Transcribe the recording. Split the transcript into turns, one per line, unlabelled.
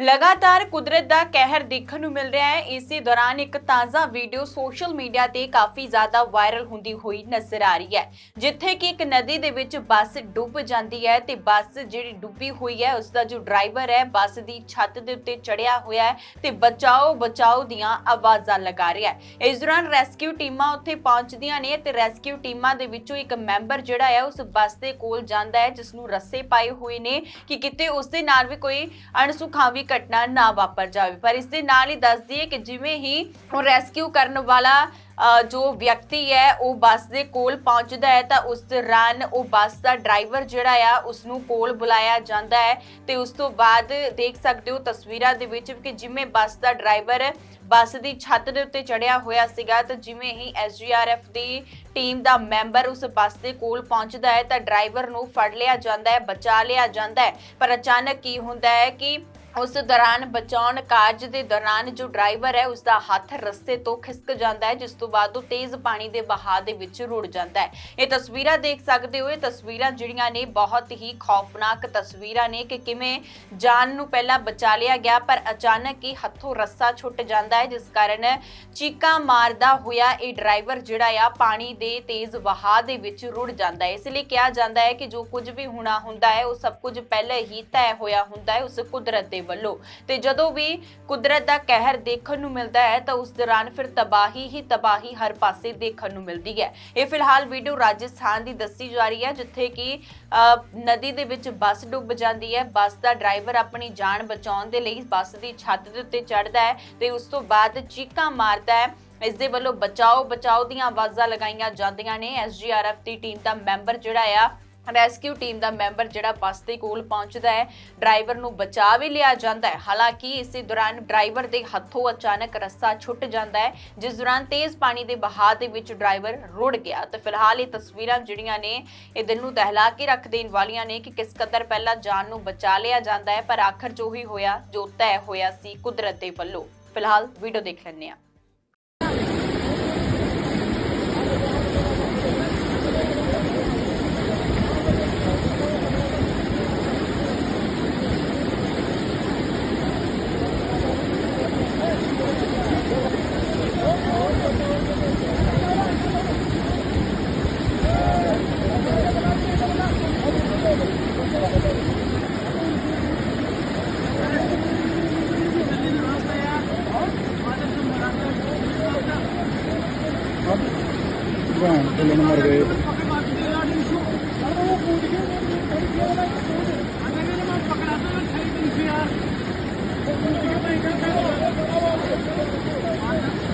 ਲਗਾਤਾਰ ਕੁਦਰਤ ਦਾ ਕਹਿਰ ਦੇਖਣ ਨੂੰ ਮਿਲ ਰਿਹਾ ਹੈ। ਇਸੇ ਦੌਰਾਨ ਇੱਕ ਤਾਜ਼ਾ ਵੀਡੀਓ ਸੋਸ਼ਲ ਮੀਡੀਆ ਤੇ ਕਾਫੀ ਜ਼ਿਆਦਾ ਵਾਇਰਲ ਹੁੰਦੀ ਹੋਈ ਨਜ਼ਰ ਆ ਰਹੀ ਹੈ। ਜਿੱਥੇ ਕਿ ਇੱਕ ਨਦੀ ਦੇ ਵਿੱਚ ਬੱਸ ਡੁੱਬ ਜਾਂਦੀ ਹੈ ਤੇ ਬੱਸ ਜਿਹੜੀ ਡੁੱਬੀ ਹੋਈ ਹੈ, ਉਸ ਦਾ ਜੋ ਡਰਾਈਵਰ ਹੈ, ਬੱਸ ਦੀ ਛੱਤ ਦੇ ਉੱਤੇ ਚੜਿਆ ਹੋਇਆ ਹੈ ਤੇ ਬਚਾਓ ਬਚਾਓ ਦੀਆਂ ਆਵਾਜ਼ਾਂ ਲਗਾ ਰਿਹਾ ਹੈ। ਇਸ ਦੌਰਾਨ ਰੈਸਕਿਊ ਟੀਮਾਂ ਉੱਥੇ ਪਹੁੰਚਦੀਆਂ ਨੇ ਤੇ ਰੈਸਕਿਊ ਟੀਮਾਂ ਦੇ ਵਿੱਚੋਂ ਇੱਕ ਮੈਂਬਰ ਜਿਹੜਾ ਹੈ, ਉਸ ਬੱਸ ਦੇ ਕੋਲ ਜਾਂਦਾ ਹੈ ਜਿਸ ਨੂੰ ਰੱਸੇ ਪਾਏ ਹੋਏ ਨੇ ਕਿ ਕਿਤੇ ਉਸ ਦੇ ਨਾਲ ਵੀ ਕੋਈ ਅਣਸੁਖਾਵੀ ਘਟਨਾ ਨਾ ਵਾਪਰ ਜਾਵੇ। ਪਰ ਇਸ ਦੇ ਨਾਲ ਹੀ ਦੱਸ ਦਈਏ ਕਿ ਜਿਵੇਂ ਹੀ ਉਹ ਰੈਸਕਿਊ ਕਰਨ ਵਾਲਾ ਜੋ ਵਿਅਕਤੀ ਹੈ, ਉਹ ਬੱਸ ਦੇ ਕੋਲ ਪਹੁੰਚਦਾ ਹੈ, ਤਾਂ ਉਸ ਦੌਰਾਨ ਉਹ ਬੱਸ ਦਾ ਡਰਾਈਵਰ ਜਿਹੜਾ ਆ ਉਸ ਨੂੰ ਕੋਲ ਬੁਲਾਇਆ ਜਾਂਦਾ ਹੈ ਤੇ ਉਸ ਤੋਂ ਬਾਅਦ ਦੇਖ ਸਕਦੇ ਹੋ ਤਸਵੀਰਾਂ ਦੇ ਵਿੱਚ ਕਿ ਜਿਵੇਂ ਬੱਸ ਦਾ ਡਰਾਈਵਰ ਬੱਸ ਦੀ ਛੱਤ ਦੇ ਉੱਤੇ ਚੜਿਆ ਹੋਇਆ ਸੀਗਾ, ਤਾਂ ਜਿਵੇਂ ਹੀ ਐਸਜੀਆਰਐਫ ਦੀ ਟੀਮ ਦਾ ਮੈਂਬਰ ਉਸ ਬੱਸ ਦੇ ਕੋਲ ਪਹੁੰਚਦਾ ਹੈ, ਤਾਂ ਡਰਾਈਵਰ ਨੂੰ ਫੜ ਲਿਆ ਜਾਂਦਾ ਹੈ, ਬਚਾ ਲਿਆ ਜਾਂਦਾ ਹੈ। ਪਰ ਅਚਾਨਕ ਕੀ ਹੁੰਦਾ ਹੈ ਕਿ ਉਸ ਦੌਰਾਨ ਬਚਾਉਣ ਕਾਰਜ ਦੇ ਦੌਰਾਨ ਜੋ ਡਰਾਈਵਰ ਹੈ ਉਸ ਦਾ ਹੱਥ ਰਸਤੇ ਤੋਂ ਖਿਸਕ ਜਾਂਦਾ ਹੈ, ਜਿਸ ਤੋਂ ਬਾਅਦ ਉਹ ਤੇਜ਼ ਪਾਣੀ ਦੇ ਵਹਾਅ ਦੇ ਵਿੱਚ ਰੁੜ ਜਾਂਦਾ ਹੈ। ਇਹ ਤਸਵੀਰਾਂ ਦੇਖ ਸਕਦੇ ਹੋ। ਇਹ ਤਸਵੀਰਾਂ ਜਿਹੜੀਆਂ ਨੇ, ਬਹੁਤ ਹੀ ਖੌਫਨਾਕ ਤਸਵੀਰਾਂ ਨੇ ਕਿ ਕਿਵੇਂ ਜਾਨ ਨੂੰ ਪਹਿਲਾਂ ਬਚਾ ਲਿਆ ਗਿਆ, ਪਰ ਅਚਾਨਕ ਹੀ ਹੱਥੋਂ ਰੱਸਾ ਛੁੱਟ ਜਾਂਦਾ ਹੈ, ਜਿਸ ਕਾਰਨ ਚੀਕਾਂ ਮਾਰਦਾ ਹੋਇਆ ਇਹ ਡਰਾਈਵਰ ਜਿਹੜਾ ਆ, ਪਾਣੀ ਦੇ ਤੇਜ਼ ਵਹਾਅ ਦੇ ਵਿੱਚ ਰੁੜ ਜਾਂਦਾ ਹੈ। ਇਸ ਲਈ ਕਿਹਾ ਜਾਂਦਾ ਹੈ ਕਿ ਜੋ ਕੁਝ ਵੀ ਹੋਣਾ ਹੁੰਦਾ ਹੈ, ਉਹ ਸਭ ਕੁਝ ਪਹਿਲਾਂ ਹੀ ਤੈਅ ਹੋਇਆ ਹੁੰਦਾ ਹੈ, ਉਸ ਕੁਦਰਤ ਦੇ ਵੱਲੋਂ। ਤੇ ਜਦੋਂ ਵੀ ਕੁਦਰਤ ਦਾ ਕਹਿਰ ਦੇਖਣ ਨੂੰ ਮਿਲਦਾ ਹੈ, ਤਾਂ ਉਸ ਦੌਰਾਨ ਫਿਰ ਤਬਾਹੀ ਹੀ ਤਬਾਹੀ ਹਰ ਪਾਸੇ ਦੇਖਣ ਨੂੰ ਮਿਲਦੀ ਹੈ। ਇਹ ਫਿਲਹਾਲ ਵੀਡੀਓ ਰਾਜਸਥਾਨ ਦੀ ਦੱਸੀ ਜਾ ਰਹੀ ਹੈ, ਜਿੱਥੇ ਕਿ ਨਦੀ ਦੇ ਵਿੱਚ ਬੱਸ ਡੁੱਬ ਜਾਂਦੀ ਹੈ। ਬੱਸ ਦਾ ਡਰਾਈਵਰ ਆਪਣੀ ਜਾਨ ਬਚਾਉਣ ਦੇ ਲਈ ਬੱਸ ਦੀ ਛੱਤ ਦੇ ਉੱਤੇ ਚੜਦਾ ਹੈ ਤੇ ਉਸ ਤੋਂ ਬਾਅਦ ਚੀਕਾਂ ਮਾਰਦਾ ਹੈ। ਇਸ ਦੇ ਵੱਲੋਂ ਬਚਾਓ ਬਚਾਓ ਦੀਆਂ ਆਵਾਜ਼ਾਂ ਲਗਾਈਆਂ ਜਾਂਦੀਆਂ ਨੇ। ਐਸਜੀਆਰਐਫ ਦੀ ਟੀਮ ਦਾ ਮੈਂਬਰ ਜਿਹੜਾ ਆ ਰੈਸਕਿਊ ਟੀਮ ਦਾ ਮੈਂਬਰ ਜਿਹੜਾ ਬੱਸ ਦੇ ਕੋਲ ਪਹੁੰਚਦਾ ਹੈ ਡਰਾਈਵਰ ਨੂੰ ਬਚਾ ਵੀ ਲਿਆ ਜਾਂਦਾ ਹੈ। ਹਾਲਾਂਕਿ ਇਸੇ ਦੌਰਾਨ ਡਰਾਈਵਰ ਦੇ ਹੱਥੋਂ ਅਚਾਨਕ ਰੱਸਾ ਛੁੱਟ ਜਾਂਦਾ ਹੈ, ਜਿਸ ਦੌਰਾਨ ਤੇਜ਼ ਪਾਣੀ ਦੇ ਬਹਾਅ ਦੇ ਵਿੱਚ ਡਰਾਈਵਰ ਰੁੜ ਗਿਆ। ਤੇ ਫਿਲਹਾਲ ਇਹ ਤਸਵੀਰਾਂ ਜਿਹੜੀਆਂ ਨੇ, ਇਹ ਦਿਲ ਨੂੰ ਦਹਿਲਾ ਕੇ ਰੱਖ ਦੇਣ ਵਾਲੀਆਂ ਨੇ ਕਿ ਕਿਸ ਕਦਰ ਪਹਿਲਾਂ ਜਾਨ ਨੂੰ ਬਚਾ ਲਿਆ ਜਾਂਦਾ ਹੈ, ਪਰ ਆਖਰ ਜੋ ਹੀ ਹੋਇਆ, ਜੋ ਤੈਅ ਹੋਇਆ ਸੀ ਕੁਦਰਤ ਦੇ ਵੱਲੋਂ। ਫਿਲਹਾਲ ਵੀਡੀਓ ਦੇਖ ਲੈਂਦੇ ਹਾਂ।
ਭਗਵਾਨ ਢਿੱਲੋਂ ਮਰ ਗਏ?